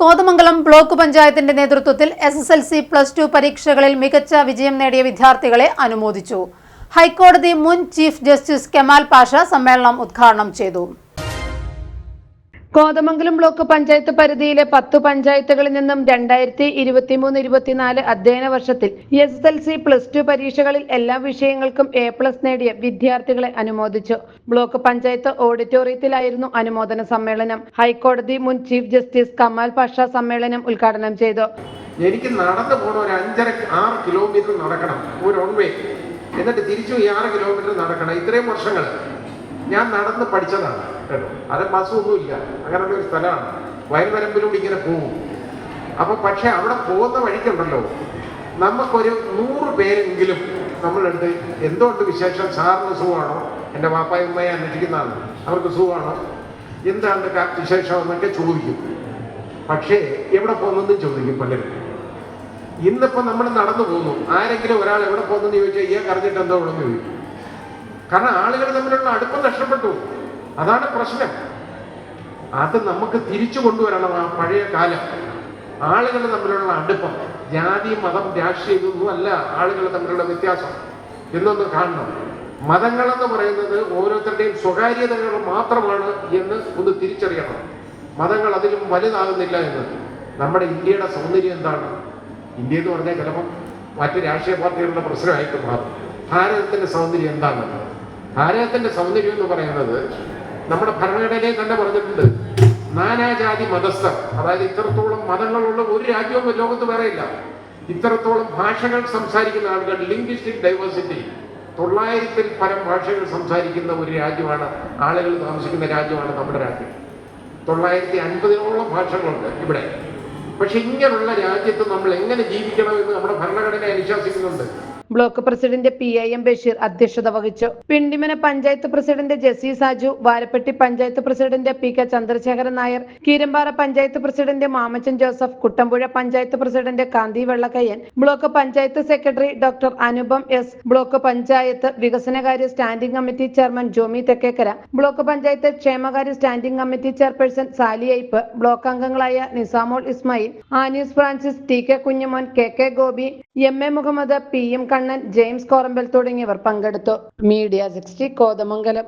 Kothamangalam block പഞ്ചായത്തിന്റെ നേതൃത്വത്തിൽ S S L C plus two പരീക്ഷകളിൽ മികച്ച വിജയം നേടിയ വിദ്യാർത്ഥികളെ അനുമോദിച്ചു. ഹൈക്കോടതി മുൻ ചീഫ് ജസ്റ്റിസ് കെമാൽ പാഷ സമ്മേളനം ഉദ്ഘാടനം ചെയ്തു. കോതമംഗലം ബ്ലോക്ക് പഞ്ചായത്ത് പരിധിയിലെ പത്ത് പഞ്ചായത്തുകളിൽ നിന്നും രണ്ടായിരത്തി ഇരുപത്തിമൂന്ന് ഇരുപത്തിനാല് അധ്യയന വർഷത്തിൽ S S L C plus two പരീക്ഷകളിൽ എല്ലാ വിഷയങ്ങൾക്കും എ പ്ലസ് നേടിയ വിദ്യാർത്ഥികളെ അനുമോദിച്ചു. ബ്ലോക്ക് പഞ്ചായത്ത് ഓഡിറ്റോറിയത്തിലായിരുന്നു അനുമോദന സമ്മേളനം. ഹൈക്കോടതി മുൻ ചീഫ് ജസ്റ്റിസ് കമാൽ പാഷ സമ്മേളനം ഉദ്ഘാടനം ചെയ്തു. എനിക്ക് നടന്നു പോകണം ഒരു അഞ്ചര ആറ് കിലോമീറ്റർ നടക്കണം. ഒരു ഓൺവേ എന്നിട്ട് തിരിച്ചു ഈ ആറ് കിലോമീറ്റർ നടക്കണം. ഇത്രയും വർഷങ്ങൾ ഞാൻ നടന്ന് പഠിച്ചതാണ് കേട്ടോ. അത് ബസ്സൊന്നുമില്ല അങ്ങനെയുള്ള ഒരു സ്ഥലമാണ്. വയൽവരമ്പിലൂടെ ഇങ്ങനെ പോകും അപ്പൊ പക്ഷെ അവിടെ പോകുന്ന വഴിക്കുണ്ടല്ലോ. നമുക്കൊരു നൂറ് പേരെങ്കിലും നമ്മളെടുത്ത് എന്തുകൊണ്ട് വിശേഷം? സാറിന് സുഖമാണോ? എന്റെ വാപ്പായും ഉമ്മയെ അന്വേഷിക്കുന്നതാണ്. അവർക്ക് സുഖമാണോ? എന്താണ് വിശേഷം എന്നൊക്കെ ചോദിക്കും. പക്ഷേ എവിടെ പോകുന്നെന്നും ചോദിക്കും പലരും. ഇന്നിപ്പോൾ നമ്മൾ നടന്നു പോകുന്നു. ആരെങ്കിലും ഒരാൾ എവിടെ പോകുന്നെന്ന് ചോദിച്ചാൽ ഈ അറിഞ്ഞിട്ട് എന്തോ ഉള്ളെന്ന് ചോദിക്കും. കാരണം ആളുകൾ തമ്മിലുള്ള അടുപ്പം നഷ്ടപ്പെട്ടു. അതാണ് പ്രശ്നം. അത് നമുക്ക് തിരിച്ചു കൊണ്ടുവരണം ആ പഴയ കാലം. ആളുകൾ തമ്മിലുള്ള അടുപ്പം ജാതി മതം രാഷ്ട്രീയം ഇതൊന്നും അല്ല ആളുകൾ തമ്മിലുള്ള വ്യത്യാസം. എന്നൊന്ന് കാണണം. മതങ്ങളെന്ന് പറയുന്നത് ഓരോരുത്തരുടെയും സ്വകാര്യതകൾ മാത്രമാണ് എന്ന് ഒന്ന് തിരിച്ചറിയണം. മതങ്ങൾ അതിലും വലുതാകുന്നില്ല എന്ന് നമ്മുടെ ഇന്ത്യയുടെ സൗന്ദര്യം എന്താണ്? ഇന്ത്യ എന്ന് പറഞ്ഞാൽ ചിലപ്പം മറ്റ് രാഷ്ട്രീയ പാർട്ടികളുടെ പ്രശ്നമായിട്ട് മാറും ഭാരതത്തിന്റെ സൗന്ദര്യം എന്താണ് ഭാരതത്തിന്റെ സൗന്ദര്യം എന്ന് പറയുന്നത് നമ്മുടെ ഭരണഘടനയിൽ തന്നെ പറഞ്ഞിട്ടുണ്ട്. നാനാജാതി മതസ്ഥർ അതായത് ഇത്രത്തോളം മതങ്ങളുള്ള ഒരു രാജ്യവും ലോകത്ത് വേറെയില്ല ഇത്രത്തോളം ഭാഷകൾ സംസാരിക്കുന്ന ആളുകൾ ലിംഗ്വിസ്റ്റിക് ഡൈവേഴ്സിറ്റി തൊള്ളായിരത്തിൽ പരം ഭാഷകൾ സംസാരിക്കുന്ന ഒരു രാജ്യമാണ് ആളുകൾ താമസിക്കുന്ന രാജ്യമാണ് നമ്മുടെ രാജ്യം. തൊള്ളായിരത്തി അൻപതിനോളം ഭാഷകളുണ്ട് ഇവിടെ. പക്ഷെ ഇങ്ങനെയുള്ള രാജ്യത്ത് നമ്മൾ എങ്ങനെ ജീവിക്കണം എന്ന് നമ്മുടെ ഭരണഘടന അനുശാസിക്കുന്നുണ്ട് block president P I M Basheer അധ്യക്ഷത വഹിച്ചു. Pindimana panchayat president Jessy Saju Varappetty panchayat president P K Chandrasekharan Nair Keerampara panchayat president Mamachan Joseph Kuttampuzha panchayat president Kanthi Vellakkayyan block panchayat secretary doctor Anupam S block panchayat വികസനകാര്യ standing committee chairman Jomy Thekkekkara block panchayat ക്ഷേമകാര്യ standing committee chairperson Sally Ipe block അംഗങ്ങളായ Nisamol Ismail Anees Francis T K Kunjumon K K Gopi M A Muhammad P M Kannan James Korambal തുടങ്ങിയവർ പങ്കെടുത്തു. Media sixty Kothamangalam.